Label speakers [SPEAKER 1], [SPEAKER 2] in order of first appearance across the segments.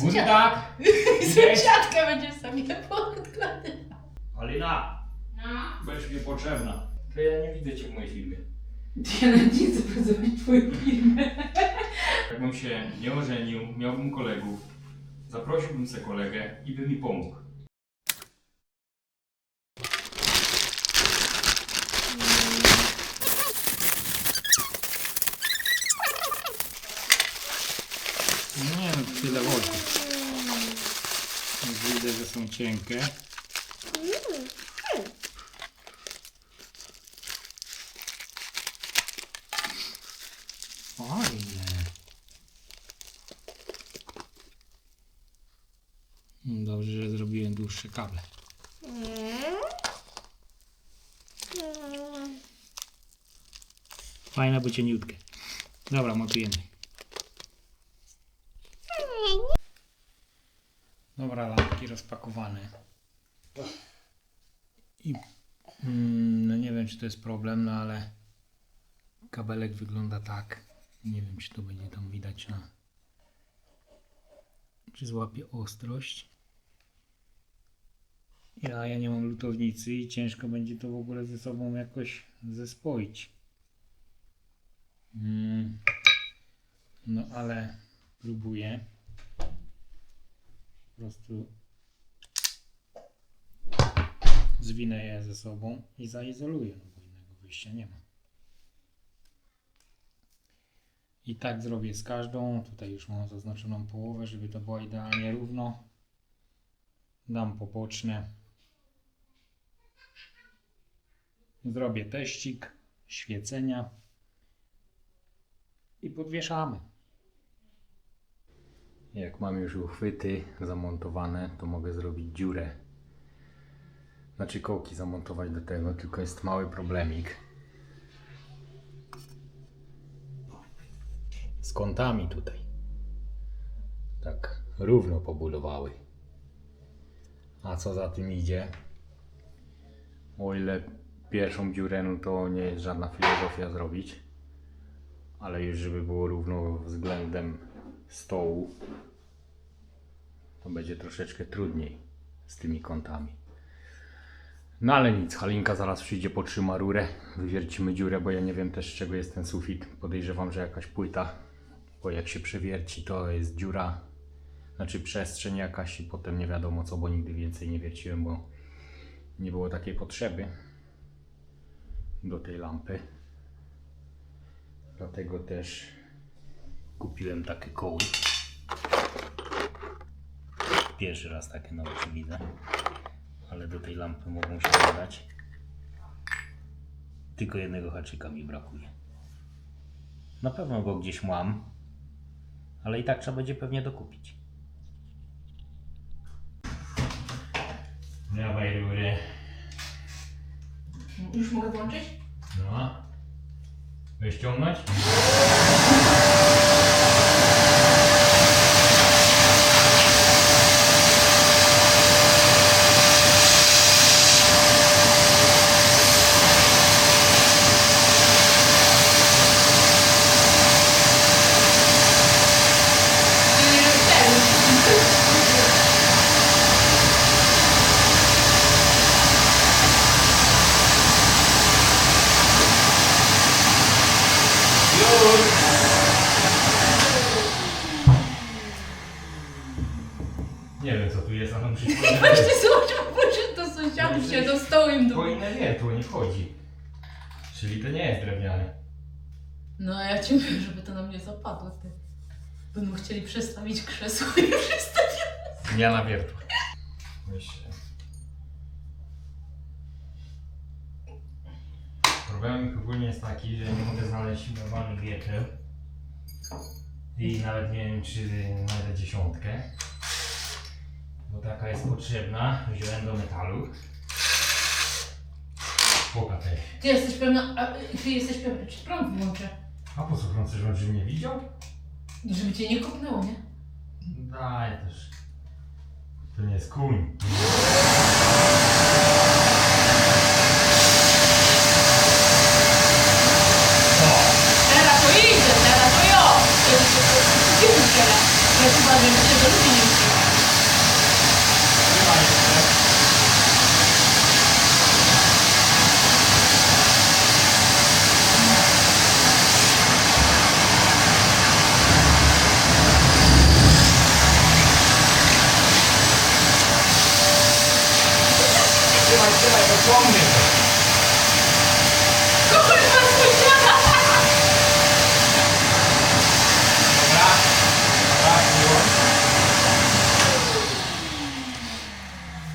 [SPEAKER 1] Bunda!
[SPEAKER 2] Sąsiadka będzie sobie podkładać.
[SPEAKER 1] Alina!
[SPEAKER 2] No.
[SPEAKER 1] Będziesz mi potrzebna. To ja nie widzę cię w mojej firmie.
[SPEAKER 2] Ja chcę pracować w twojej firmie.
[SPEAKER 1] Jakbym się nie ożenił, miałbym kolegów, zaprosiłbym se kolegę i by mi pomógł. Nie no, tyle wody. Widzę, że są cienkie. Fajne. Dobrze, że zrobiłem dłuższe kable. Fajne, bo cieniutkie. Dobra, montujemy. Dobra, lampki rozpakowane. I mm, no nie wiem, czy to jest problem, no ale kabelek wygląda tak. Nie wiem, czy to będzie tam widać na. Czy złapie ostrość. Ja, ja nie mam lutownicy i ciężko będzie to w ogóle ze sobą jakoś zespoić. Mm. No ale próbuję. Po prostu zwinę je ze sobą i zaizoluję, no bo innego wyjścia nie ma. I tak zrobię z każdą. Tutaj już mam zaznaczoną połowę, żeby to było idealnie równo. Dam poboczne. Zrobię teścik świecenia i podwieszamy. Jak mam już uchwyty zamontowane, to mogę zrobić dziurę. Znaczy kołki zamontować do tego, tylko jest mały problemik. Z kątami tutaj. Tak równo pobudowały. A co za tym idzie? O ile pierwszą dziurę, no to nie jest żadna filozofia zrobić. Ale już żeby było równo względem stołu, to będzie troszeczkę trudniej z tymi kątami. No ale nic, Halinka zaraz przyjdzie, potrzyma rurę, wywiercimy dziurę, bo ja nie wiem też z czego jest ten sufit. Podejrzewam, że jakaś płyta, bo jak się przewierci, to jest dziura, znaczy przestrzeń jakaś i potem nie wiadomo co, bo nigdy więcej nie wierciłem, bo nie było takiej potrzeby do tej lampy. Dlatego też kupiłem takie koły. Pierwszy raz takie na oczy widzę, ale do tej lampy mogą się dodać. Tylko jednego haczyka mi brakuje. Na pewno go gdzieś mam, ale i tak trzeba będzie pewnie dokupić. Dawaj rurę.
[SPEAKER 2] Już mogę włączyć?
[SPEAKER 1] No. Wyściągnąć? Nie wiem co tu jest, ale muszę
[SPEAKER 2] Właśnie zobacz, poszedł do sąsiadów się do stołu im do...
[SPEAKER 1] Powinno nie, tu nie wchodzi. Czyli to nie jest drewniane.
[SPEAKER 2] Mówię, żeby to na mnie zapadło. Ty. Będą chcieli przestawić krzesło i przestawić.
[SPEAKER 1] Zmiana wiertła. Myślę. Problemik ogólnie jest taki, że nie mogę znaleźć normalnych wierteł. I nawet nie wiem, czy znajdę dziesiątkę. Bo taka jest potrzebna. Wziąłem do metalu. Poka też.
[SPEAKER 2] Ty jesteś pewna, a, ty jesteś pewna, czy prąd włączę?
[SPEAKER 1] A po co chcesz, żebym nie widział?
[SPEAKER 2] Żeby cię nie kopnęło, nie?
[SPEAKER 1] Daj też. To nie jest kuń.
[SPEAKER 2] Teraz to idzie, teraz to jo! Teraz to idzie, teraz. Ja chyba, że cię do ludzi nie
[SPEAKER 1] Czekaj, dosłownie to.
[SPEAKER 2] Kurwa, słyszała!
[SPEAKER 1] Dobra. Tak, było.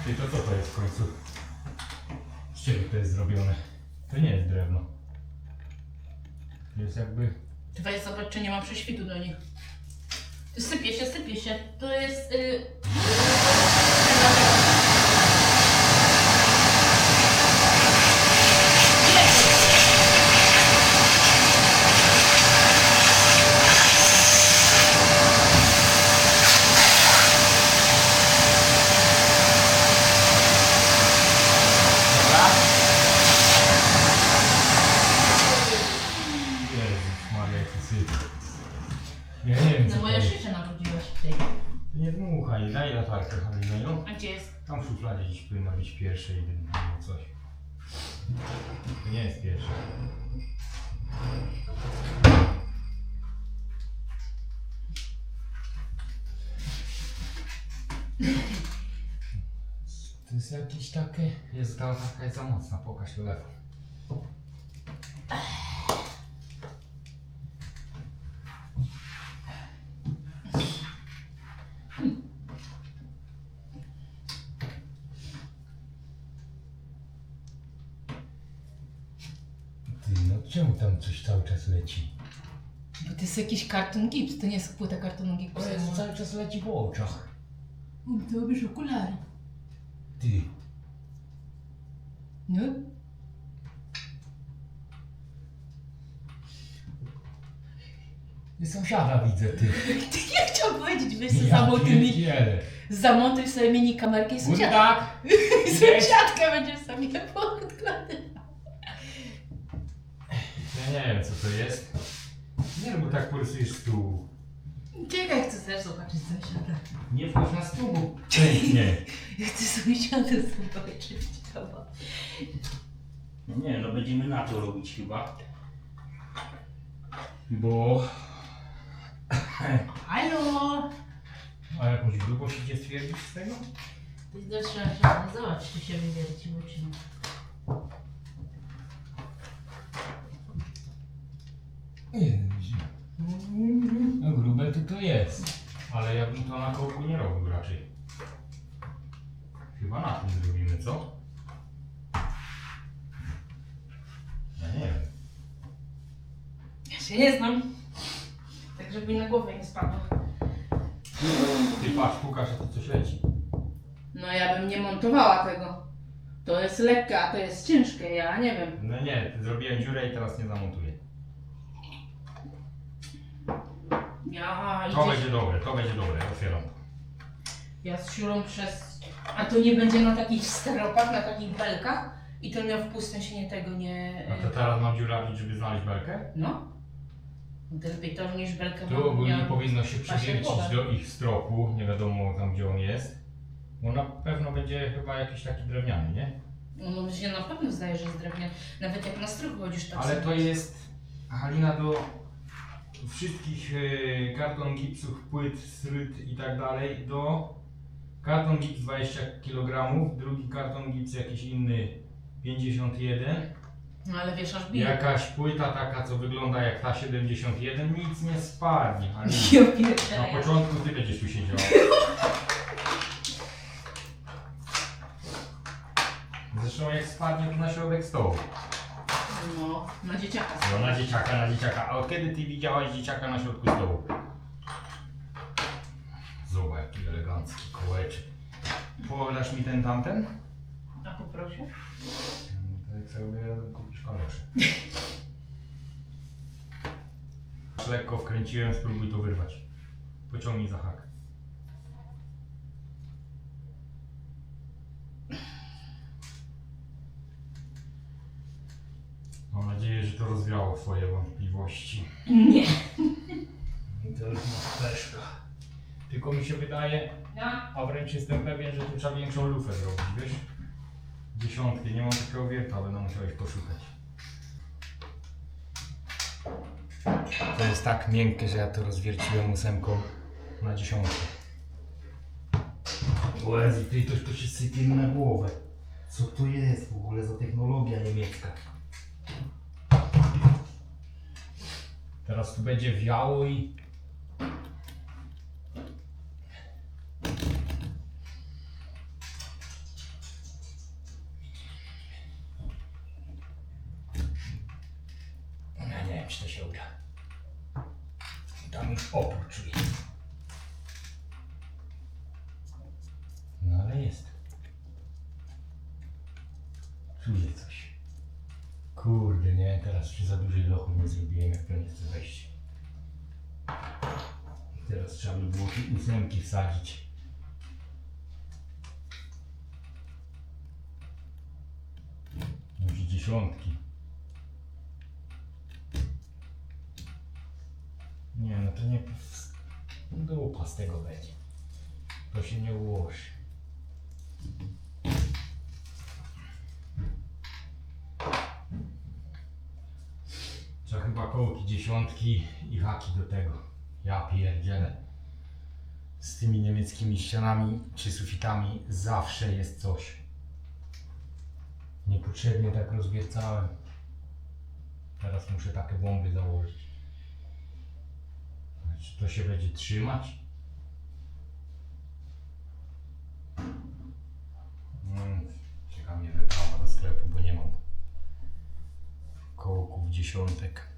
[SPEAKER 1] Ty, to co to jest w końcu? Z czego to jest zrobione? To nie jest drewno. To jest jakby...
[SPEAKER 2] Ty weź zobacz, czy nie ma prześwitu do nich. Sypie się, sypie się. To jest... Y...
[SPEAKER 1] Dobra. Jezus Maria, jaki syp. Ja nie wiem co
[SPEAKER 2] No
[SPEAKER 1] to
[SPEAKER 2] moje
[SPEAKER 1] jest.
[SPEAKER 2] życie nabrudziłaś tej.
[SPEAKER 1] Ty nie dmuchaj, daj latarkę Halina,
[SPEAKER 2] A gdzie jest?
[SPEAKER 1] Tam w szufladzie być pierwsze i coś. To nie jest pierwsze. To jest jakieś takie... Jest ta latarka jest za mocna, pokaż telefon. Ty, no czemu tam coś cały czas leci?
[SPEAKER 2] Bo to jest jakiś karton gips, to nie jest płyta kartonu gipsu.
[SPEAKER 1] cały czas leci po oczach.
[SPEAKER 2] To robisz okulary.
[SPEAKER 1] Ty,
[SPEAKER 2] No?
[SPEAKER 1] ty sąsiada widzę, ty.
[SPEAKER 2] Ty nie chciał powiedzieć, sobie
[SPEAKER 1] Ja
[SPEAKER 2] zamontuj, mi,
[SPEAKER 1] pierdzielę.
[SPEAKER 2] zamontuj sobie mini kamerkę i sąsiadkę.
[SPEAKER 1] tak?
[SPEAKER 2] I sąsiadkę będziesz sobie podkładać.
[SPEAKER 1] Nie wiem co to jest. Nie no, bo tak porysujesz stół.
[SPEAKER 2] Czekaj, chcę też zobaczyć sąsiada.
[SPEAKER 1] Nie wchodź na stół, bo pięknie.
[SPEAKER 2] Ja chcę sąsiada zobaczyć. Dobra.
[SPEAKER 3] No nie, no będziemy na to robić chyba.
[SPEAKER 1] Bo...
[SPEAKER 2] Halo!
[SPEAKER 1] A jakąś grubość idzie stwierdzić z tego?
[SPEAKER 2] Się zobacz, czy się wywierciło, czy nie.
[SPEAKER 1] No grube to to jest. Ale ja bym to na kołku nie robił raczej. Chyba na tym zrobimy, co? Ja nie wiem.
[SPEAKER 2] Ja się nie znam. Tak, żeby mi na głowę nie spadło.
[SPEAKER 1] Ty patrz, Łukasz, a to coś leci.
[SPEAKER 2] No ja bym nie montowała tego. To jest lekkie, a to jest ciężkie, ja nie wiem.
[SPEAKER 1] No nie, zrobiłem dziurę i teraz nie zamontuję.
[SPEAKER 2] Ja
[SPEAKER 1] To
[SPEAKER 2] idzie,
[SPEAKER 1] będzie dobre, to będzie dobre, otwieram to.
[SPEAKER 2] ja z siurą przez... A to nie będzie na takich steropach, na takich belkach? I to nie wpustę się nie tego nie...
[SPEAKER 1] A to teraz mam dziurawić, żeby znaleźć belkę?
[SPEAKER 2] No. No to lepiej to niż belkę
[SPEAKER 1] Tu ogólnie
[SPEAKER 2] miała-
[SPEAKER 1] powinno się
[SPEAKER 2] Właśnie głowę.
[SPEAKER 1] do ich stropu, nie wiadomo tam gdzie on jest. Bo na pewno będzie chyba jakiś taki drewniany, nie?
[SPEAKER 2] No mi się na pewno zdaje, że jest drewniany. Nawet jak na strój chodzisz tak
[SPEAKER 1] Ale
[SPEAKER 2] sobie-
[SPEAKER 1] to jest Halina do wszystkich e, karton gipsów, płyt, sryt i tak dalej do karton gips 20 kg, drugi karton gips jakiś inny 51,
[SPEAKER 2] No ale wiesz, aż bije.
[SPEAKER 1] jakaś płyta taka co wygląda jak ta 71, nic nie spadnie. Halina.
[SPEAKER 2] Ja
[SPEAKER 1] Na początku ty będziesz tu siedziała. Zresztą jak spadnie to na środek stołu.
[SPEAKER 2] No, na dzieciaka.
[SPEAKER 1] No na dzieciaka, na dzieciaka. A od kiedy ty widziałaś dzieciaka na środku stołu? Zobacz jaki elegancki kołeczek. Podasz mi ten tamten?
[SPEAKER 2] A poprosił?
[SPEAKER 1] To jak sobie kupisz kalosze. Lekko wkręciłem, spróbuj to wyrwać. Pociągnij za hak. To rozwiało twoje wątpliwości.
[SPEAKER 2] Nie.
[SPEAKER 1] I to już ma fleszka. Tylko mi się wydaje,
[SPEAKER 2] No.
[SPEAKER 1] a wręcz jestem pewien, że tu trzeba większą lufę zrobić, wiesz? Dziesiątki, nie mam takiego wierta, będę musiałeś poszukać. To jest tak miękkie, że ja to rozwierciłem ósemką na dziesiątkę. Łezy, ty to, to się sypie mi na głowę.
[SPEAKER 3] Co to jest w ogóle za technologia niemiecka?
[SPEAKER 1] Teraz tu będzie wiało i...
[SPEAKER 3] Ja nie wiem, czy to się uda. Tam już opór czuję.
[SPEAKER 1] No ale jest.
[SPEAKER 3] Czuję coś.
[SPEAKER 1] Kurde, nie, teraz przy za dużej lochu nie zrobiłem, jak to nie chce wejść.
[SPEAKER 3] Teraz trzeba by było ósemki wsadzić.
[SPEAKER 1] Już dziesiątki. Nie, no to nie... Dupa z tego będzie. To się nie ułoży. Trzeba chyba kołki dziesiątki i haki do tego. Ja pierdzielę. Z tymi niemieckimi ścianami czy sufitami zawsze jest coś. Niepotrzebnie tak rozwiercałem. Teraz muszę takie bomby założyć. Czy to się będzie trzymać? Mm, Czeka mnie wyprawa do sklepu, bo nie mam kołków dziesiątek.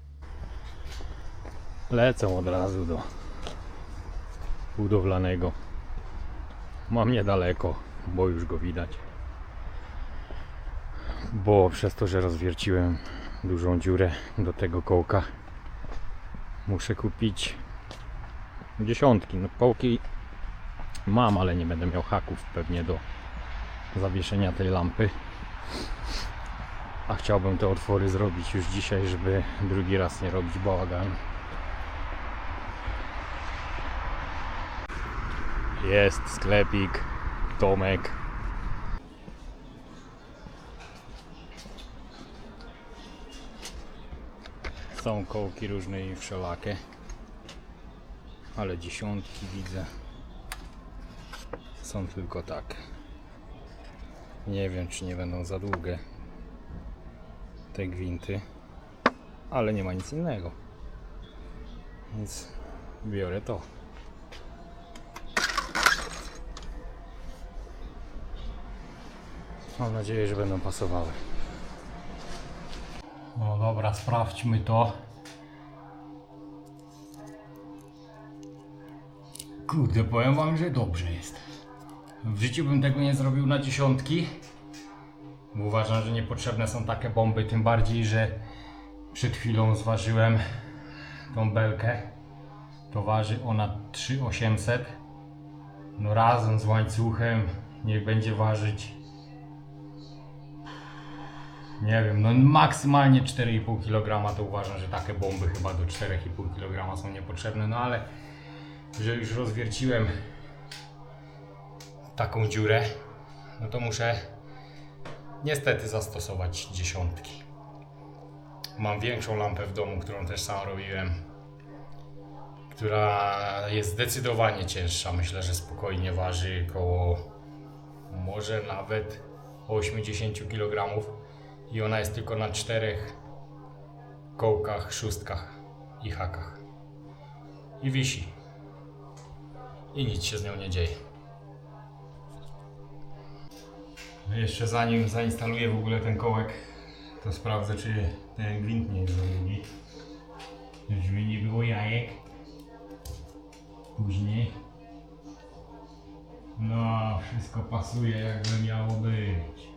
[SPEAKER 1] Lecę od razu do budowlanego. Mam niedaleko, bo już go widać bo przez to, że rozwierciłem dużą dziurę do tego kołka muszę kupić dziesiątki. No kołki mam, ale nie będę miał haków pewnie do zawieszenia tej lampy. A chciałbym te otwory zrobić już dzisiaj, żeby drugi raz nie robić bałaganu. Jest sklepik, Tomek. Są kołki różne i wszelakie. Ale dziesiątki widzę. Są tylko tak. Nie wiem, czy nie będą za długie te gwinty. Ale nie ma nic innego. Więc biorę to. Mam nadzieję, że będą pasowały. No dobra, sprawdźmy to. Kurde, powiem wam, że dobrze jest. W życiu bym tego nie zrobił na dziesiątki. Uważam, że niepotrzebne są takie bomby, tym bardziej, że przed chwilą zważyłem tą belkę. To waży ona 3800. No razem z łańcuchem niech będzie ważyć nie wiem, no maksymalnie 4,5 kg to uważam, że takie bomby chyba do 4,5 kg są niepotrzebne, no ale że już rozwierciłem taką dziurę, no to muszę niestety zastosować dziesiątki. Mam większą lampę w domu, którą też sam robiłem, która jest zdecydowanie cięższa. Myślę, że spokojnie waży około może nawet 80 kg i ona jest tylko na czterech kołkach, szóstkach i hakach. I wisi. I nic się z nią nie dzieje. Jeszcze zanim zainstaluję w ogóle ten kołek, to sprawdzę, czy ten gwint nie jest za. Żeby nie było jajek. Później. No, wszystko pasuje jakby miało być.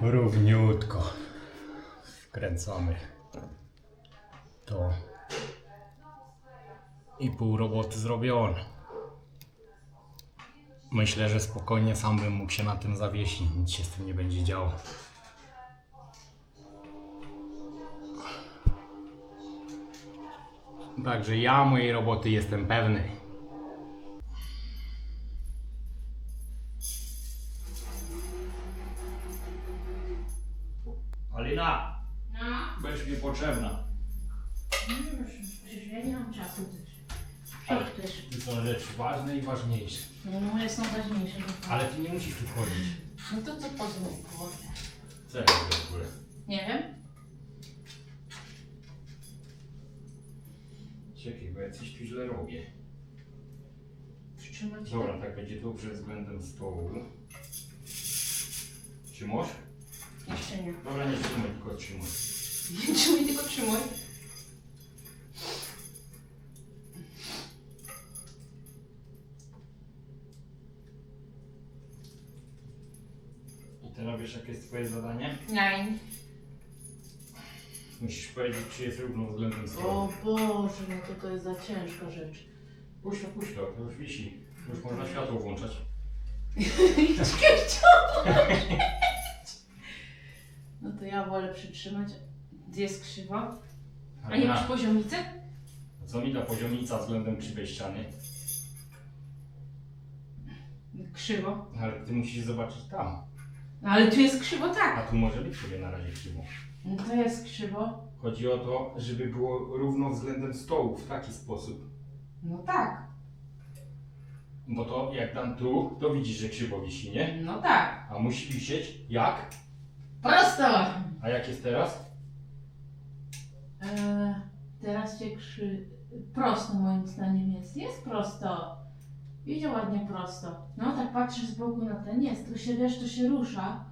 [SPEAKER 1] Równiutko. Wkręcamy to. I pół roboty zrobione.
[SPEAKER 4] myślę, że spokojnie sam bym mógł się na tym zawiesić. Nic się z tym nie będzie działo. Także ja mojej roboty jestem pewny.
[SPEAKER 1] Ważniejsze.
[SPEAKER 2] No moje są ważniejsze.
[SPEAKER 1] Ale ty nie musisz tu wchodzić.
[SPEAKER 2] No to co pozwól?
[SPEAKER 1] Co ja robię w ogóle?
[SPEAKER 2] Nie wiem.
[SPEAKER 1] Czekaj, bo ja coś tu źle robię.
[SPEAKER 2] Przytrzymać
[SPEAKER 1] Dobra, tak będzie dobrze względem stołu. Trzymasz?
[SPEAKER 2] Jeszcze nie.
[SPEAKER 1] Dobra, nie trzymaj, tylko trzymaj.
[SPEAKER 2] Nie trzymaj, tylko trzymaj.
[SPEAKER 1] Twoje zadanie?
[SPEAKER 2] Nein.
[SPEAKER 1] Musisz powiedzieć, czy jest równo względem
[SPEAKER 2] O. Boże, no to to jest za ciężka rzecz.
[SPEAKER 1] Puść to, puść to, to już wisi. Już można światło włączać.
[SPEAKER 2] No to ja wolę przytrzymać. Gdzie jest krzywo? A nie masz poziomicy?
[SPEAKER 1] co mi da poziomica względem krzywej ściany?
[SPEAKER 2] Krzywo.
[SPEAKER 1] Ale ty musisz zobaczyć tam.
[SPEAKER 2] No ale tu jest krzywo
[SPEAKER 1] A
[SPEAKER 2] tak.
[SPEAKER 1] tu może być sobie na razie krzywo.
[SPEAKER 2] No to jest krzywo.
[SPEAKER 1] Chodzi o to, żeby było równo względem stołu w taki sposób.
[SPEAKER 2] No tak.
[SPEAKER 1] Bo to jak dam tu, to widzisz, że krzywo wisi, nie?
[SPEAKER 2] No tak.
[SPEAKER 1] A musi wisieć jak?
[SPEAKER 2] Prosto.
[SPEAKER 1] A jak jest teraz?
[SPEAKER 2] Eee, teraz cię krzy... Prosto moim zdaniem jest. Jest prosto. Idzie ładnie prosto. No tak patrzę z boku na ten. Jest. To się wiesz, to się rusza.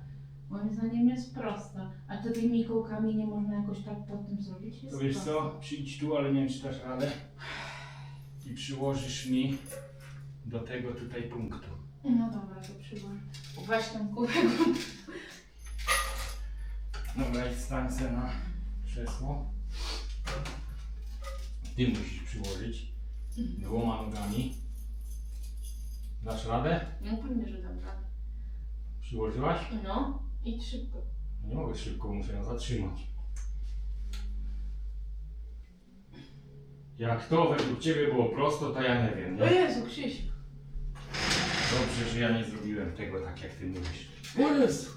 [SPEAKER 2] Moim zdaniem jest prosto. A to tymi kołkami nie można jakoś tak pod tym zrobić? Jest
[SPEAKER 1] To wiesz co? Przyjdź tu, ale nie wiem czy dasz radę. I przyłożysz mi do tego tutaj punktu.
[SPEAKER 2] No dobra, to przywołam. Weź tą kulę.
[SPEAKER 1] Dobra, i stań se na krzesło. Ty musisz przyłożyć dwoma nogami. Dasz radę?
[SPEAKER 2] No pewnie, że dam radę.
[SPEAKER 1] Przyłożyłaś?
[SPEAKER 2] No, idź szybko.
[SPEAKER 1] Nie mogę szybko, muszę ją zatrzymać. Jak to według Ciebie było prosto, to ja nie wiem,
[SPEAKER 2] O
[SPEAKER 1] nie?
[SPEAKER 2] Jezu, Krzysiu.
[SPEAKER 1] Dobrze, że ja nie zrobiłem tego tak, jak Ty mówisz. O Jezu!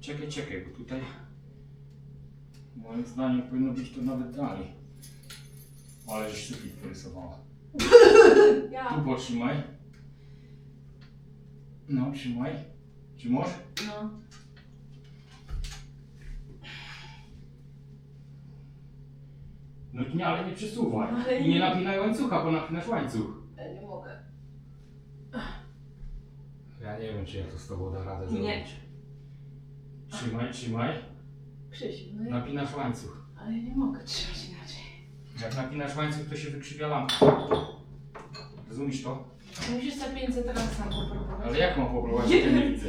[SPEAKER 1] Czekaj, czekaj, bo tutaj moim zdaniem powinno być to nawet dalej. Ale żeś sufit porysowała. Tu
[SPEAKER 2] Ja.
[SPEAKER 1] potrzymaj. No, trzymaj. Trzymasz?
[SPEAKER 2] No.
[SPEAKER 1] No nie, ale nie przesuwaj.
[SPEAKER 2] Ale
[SPEAKER 1] I nie
[SPEAKER 2] nie-
[SPEAKER 1] napinaj łańcucha, bo napinasz łańcuch.
[SPEAKER 2] Ja nie mogę.
[SPEAKER 1] Ja nie wiem, czy ja to z tobą da radę
[SPEAKER 2] Nie.
[SPEAKER 1] zrobić. Trzymaj, trzymaj.
[SPEAKER 2] Krzysiu, no ja...
[SPEAKER 1] Napinasz łańcuch.
[SPEAKER 2] Ale ja nie mogę trzymać inaczej.
[SPEAKER 1] Jak napinasz łańcuch, to się wykrzywia lampka. Rozumiesz to?
[SPEAKER 2] Musisz za 500 razy sam popróbować.
[SPEAKER 1] Ale jak mam jak ja nie widzę.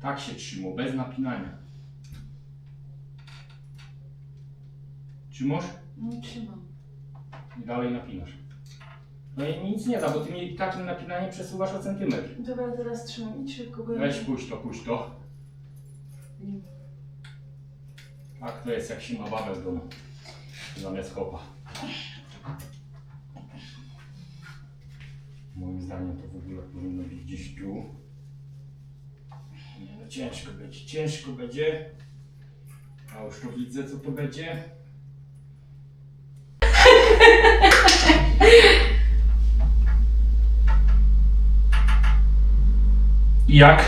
[SPEAKER 1] Tak się trzyma, bez napinania. Trzymasz
[SPEAKER 2] No trzymam.
[SPEAKER 1] i dalej napinasz. No i nic nie da, bo ty mi takim napinaniem przesuwasz o centymetr.
[SPEAKER 2] Dobra, teraz trzymam. Idź szybko, bo ja...
[SPEAKER 1] Weź puść to, puść to.
[SPEAKER 2] Nie-
[SPEAKER 1] Tak to jest jak się ma babę w domu. Zamiast chopa. Moim zdaniem to w ogóle powinno być gdzieś tu. Nie, no ciężko będzie, ciężko będzie. A już to widzę co to będzie. I Jak?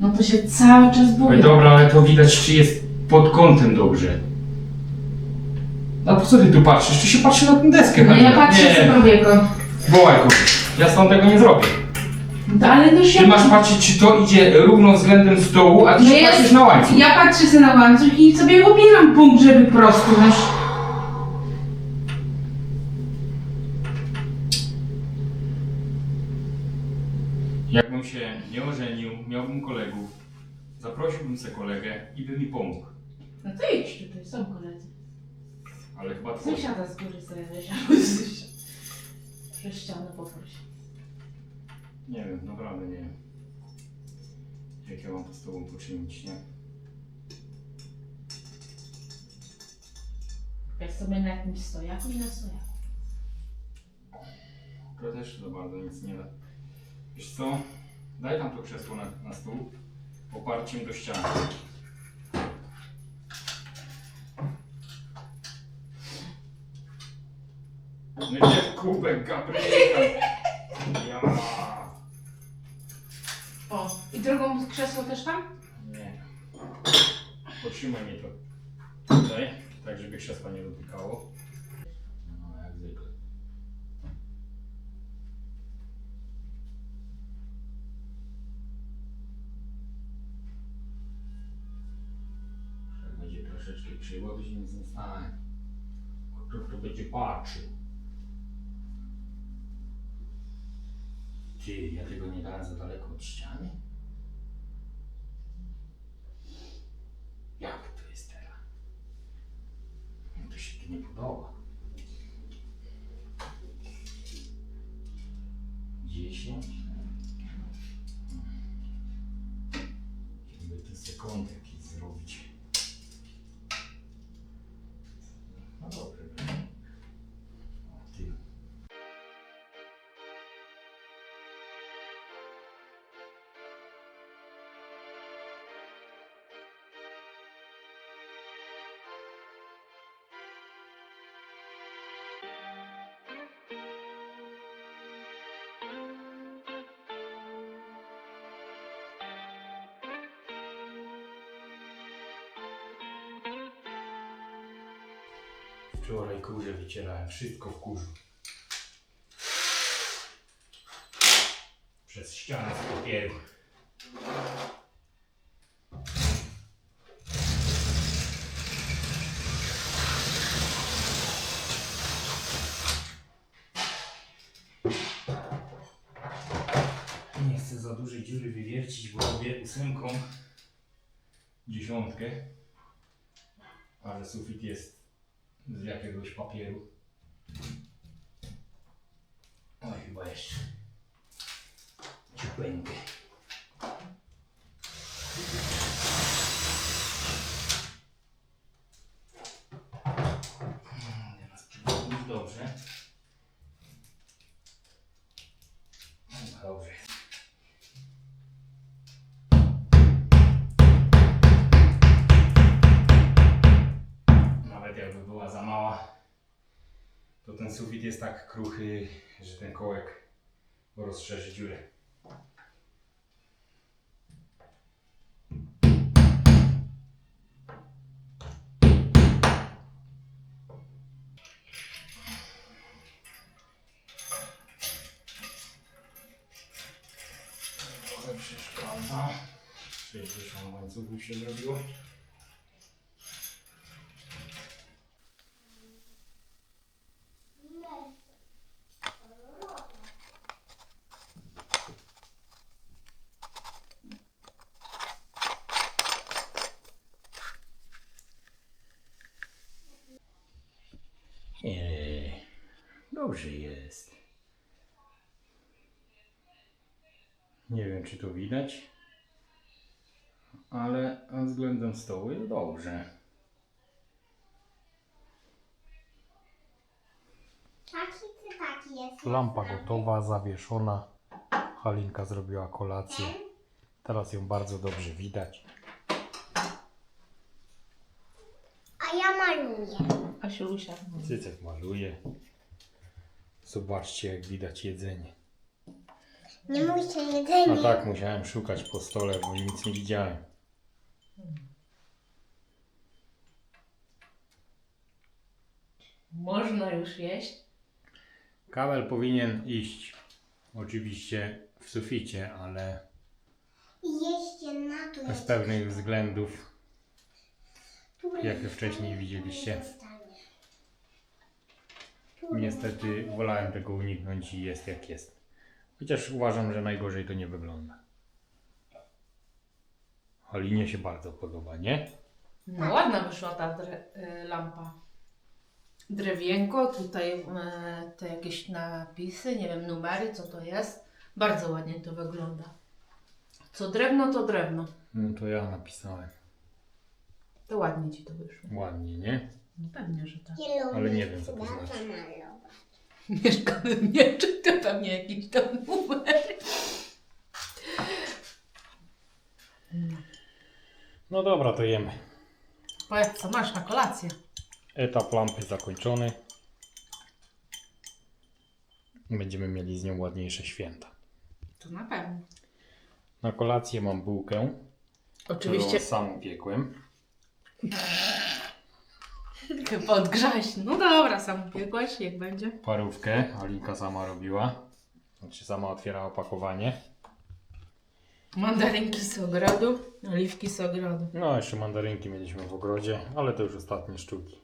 [SPEAKER 2] No to się cały czas
[SPEAKER 1] Oj,
[SPEAKER 2] boję.
[SPEAKER 1] dobra, ale to widać, czy jest pod kątem dobrze. A po co ty tu patrzysz? Tu się patrzy na tę deskę.
[SPEAKER 2] No ja
[SPEAKER 1] Halina.
[SPEAKER 2] patrzę
[SPEAKER 1] Nie,
[SPEAKER 2] z człowieku.
[SPEAKER 1] wołaj go. Ja stąd tego nie zrobię.
[SPEAKER 2] No ale no
[SPEAKER 1] Ty
[SPEAKER 2] się...
[SPEAKER 1] masz patrzeć, czy to idzie równo względem stołu, a ty
[SPEAKER 2] No
[SPEAKER 1] się
[SPEAKER 2] ja-
[SPEAKER 1] patrzysz na łańcuch.
[SPEAKER 2] Ja patrzę sobie na łańcuch i sobie obieram punkt, żeby prosto, wiesz.
[SPEAKER 1] Jakbym się nie ożenił, miałbym kolegów, zaprosiłbym se kolegę i by mi pomógł.
[SPEAKER 2] No to idź tutaj, są koledzy.
[SPEAKER 1] Ale chyba twoje.
[SPEAKER 2] Sąsiada z góry sobie wyjrzał. Przez ścianę poprosi.
[SPEAKER 1] Nie wiem, naprawdę nie wiem. Jak ja mam to z tobą poczynić, nie?
[SPEAKER 2] Jak sobie na jakimś stojaku i na stojaku.
[SPEAKER 1] To też za bardzo nic nie da. Wiesz co? Daj tam to krzesło na, na stół. Oparciem do ściany. No nie kubek, Gabryka! Ja.
[SPEAKER 2] O, i drugą krzesło też tam?
[SPEAKER 1] Nie. Potrzymaj mi to tutaj, tak żeby krzesła nie dotykało. No, jak zwykle. Jak będzie troszeczkę krzywo, to się nie stanie. Kto to będzie patrzył? Ty, ja tego nie dałem za daleko od ściany? Wczoraj kurze wycierałem, wszystko w kurzu. Przez ścianę z papieru. Nie chcę za dużej dziury wywiercić, bo robię ósemką dziesiątkę. Ale sufit jest z jakiegoś papieru. Oj, chyba jeszcze ciepłenkę. Kruchy, że ten kołek rozszerzy dziurę. Trochę przeszkadza. 60 łańcuchów się zrobiło. Dobrze jest. Nie wiem, czy to widać, ale względem stołu jest dobrze.
[SPEAKER 5] Taki czy taki jest?
[SPEAKER 6] Lampa gotowa, zawieszona. Halinka zrobiła kolację. Teraz ją bardzo dobrze widać.
[SPEAKER 5] A ja maluję.
[SPEAKER 2] Asiulusia.
[SPEAKER 6] Cycek maluje. Zobaczcie, jak widać jedzenie.
[SPEAKER 5] Nie mój się jedzenie.
[SPEAKER 6] No tak, musiałem szukać po stole, bo nic nie widziałem.
[SPEAKER 2] Można już jeść.
[SPEAKER 6] Kabel powinien iść oczywiście w suficie, ale
[SPEAKER 5] Jeźdźcie na to.
[SPEAKER 6] z pewnych względów
[SPEAKER 5] które
[SPEAKER 6] jak wcześniej widzieliście. Niestety wolałem tego uniknąć i jest jak jest. Chociaż uważam, że najgorzej to nie wygląda. Halinie się bardzo podoba, nie?
[SPEAKER 2] No ładna wyszła ta dre- y, lampa. drewienko, tutaj e, te jakieś napisy, nie wiem, numery, co to jest. Bardzo ładnie to wygląda. Co drewno, to drewno.
[SPEAKER 1] No to ja napisałem.
[SPEAKER 2] To ładnie ci to wyszło.
[SPEAKER 1] Ładnie, nie?
[SPEAKER 2] No pewnie, że tak.
[SPEAKER 6] Zielony
[SPEAKER 1] Ale nie wiem, co to
[SPEAKER 6] da
[SPEAKER 1] znaczy.
[SPEAKER 2] Mieszkamy w Niemczech, to pewnie jakiś tam numer.
[SPEAKER 1] No dobra, to jemy.
[SPEAKER 2] Powiedz, co masz na kolację?
[SPEAKER 1] Etap lampy zakończony. Będziemy mieli z nią ładniejsze święta.
[SPEAKER 2] To na pewno.
[SPEAKER 1] Na kolację mam bułkę,
[SPEAKER 2] Oczywiście
[SPEAKER 1] którą sam upiekłem.
[SPEAKER 2] Chyba odgrzaś. No dobra, sam upiekłeś, jak będzie.
[SPEAKER 1] Parówkę Alinka sama robiła. Znaczy sama otwierała opakowanie.
[SPEAKER 2] Mandarynki z ogrodu, oliwki z ogrodu.
[SPEAKER 1] No, jeszcze mandarynki mieliśmy w ogrodzie, ale to już ostatnie sztuki.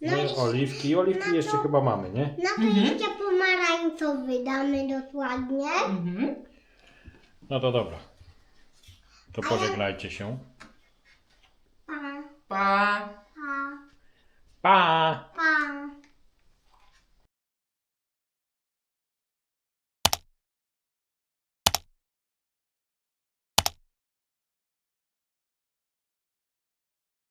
[SPEAKER 6] No
[SPEAKER 1] No i oliwki. Oliwki jeszcze chyba mamy, nie?
[SPEAKER 6] No to
[SPEAKER 2] Mhm.
[SPEAKER 6] jeszcze damy dokładnie.
[SPEAKER 2] Mhm.
[SPEAKER 1] No to dobra. To pożegnajcie się.
[SPEAKER 6] Pa,
[SPEAKER 2] Pa!
[SPEAKER 6] pa, 爸。